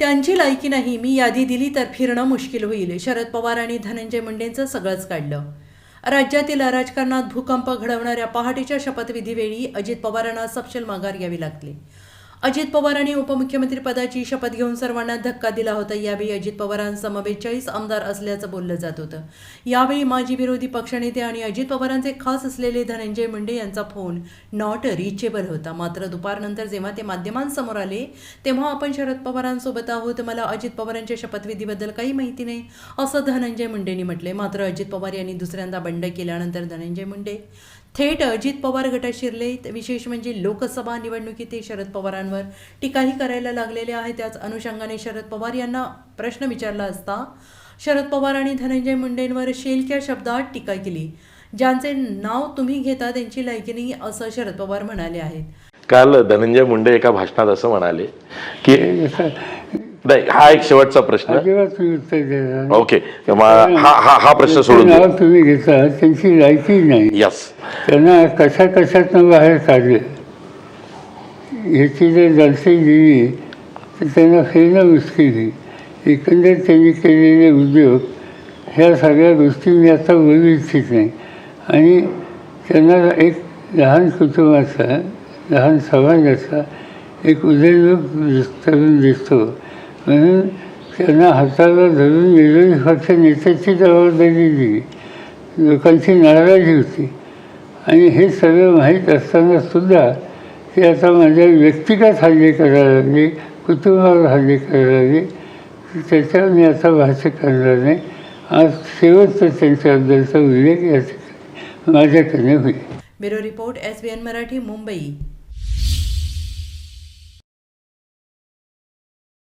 त्यांची लायकी नाही मी यादी दिली तर फिरणं मुश्किल होईल. शरद पवार आणि धनंजय मुंडेंचं सगळंच काढलं. राज्यातील राजकारणात भूकंप घडवणाऱ्या पहाटेच्या शपथविधीवेळी अजित पवारांना सपशेल माघार घ्यावी लागली. अजित पवारांनी उपमुख्यमंत्रीपदाची शपथ घेऊन सर्वांना धक्का दिला होता. यावेळी अजित पवारांसमवेत चाळीस आमदार असल्याचं बोललं जात होतं. यावेळी माजी विरोधी पक्षनेते आणि अजित पवारांचे खास असलेले धनंजय मुंडे यांचा फोन नॉट रिचेबल होता. मात्र दुपारनंतर जेव्हा ते माध्यमांसमोर आले तेव्हा आपण शरद पवारांसोबत आहोत. मला अजित पवारांच्या शपथविधीबद्दल काही माहिती नाही असं धनंजय मुंडेंनी म्हटले मात्र अजित पवार यांनी दुसऱ्यांदा बंड केल्यानंतर धनंजय मुंडे थेट अजित पवार गटात शिरले विशेष म्हणजे लोकसभा निवडणुकीत ते शरद पवारांवर टीकाही करायला लागलेले आहे त्याच अनुषंगाने शरद पवार यांना प्रश्न विचारला असता शरद पवार आणि धनंजय मुंडेंवर शेलक्या शब्दात टीका केली. ज्यांचे नाव तुम्ही घेता त्यांची लायकी नाही असं शरद पवार म्हणाले आहेत. काल धनंजय मुंडे एका भाषणात असं म्हणाले की नाही हा एक शेवटचा प्रश्न. अजिबात तुम्ही उत्तर देणार नाही. ओके मग हा हा हा प्रश्न सोडून नाव तुम्ही घेता त्यांची लायकी नाही. यस त्यांना कशा कशातनं बाहेर काढले? ह्याची जर दर्शी दिली तर त्यांना फिरणं मुश्किल एकंदर त्यांनी केलेले उद्योग ह्या सगळ्या गोष्टी मी आता बोलू इच्छित नाही आणि त्यांना एक लहान कुटुंबाचा लहान समाजाचा एक उदयलोक दिस- तरुण दिसतो. म्हणून त्यांना हाताला धरून विरोधी नेत्याची जबाबदारी दिली. लोकांची नाराजी होती. आणि हे सगळं माहीत असताना सुद्धा ते आता माझ्या व्यक्तिगत हल्ले करायला लागले कुटुंबावर हल्ले करायला लागले. त्याच्यावर मी आता भाष्य करणार नाही. आज शेवटचा त्यांच्याबद्दलचा उल्लेख या माझ्याकडे होईल. Bureau report S B N Marathi Mumbai.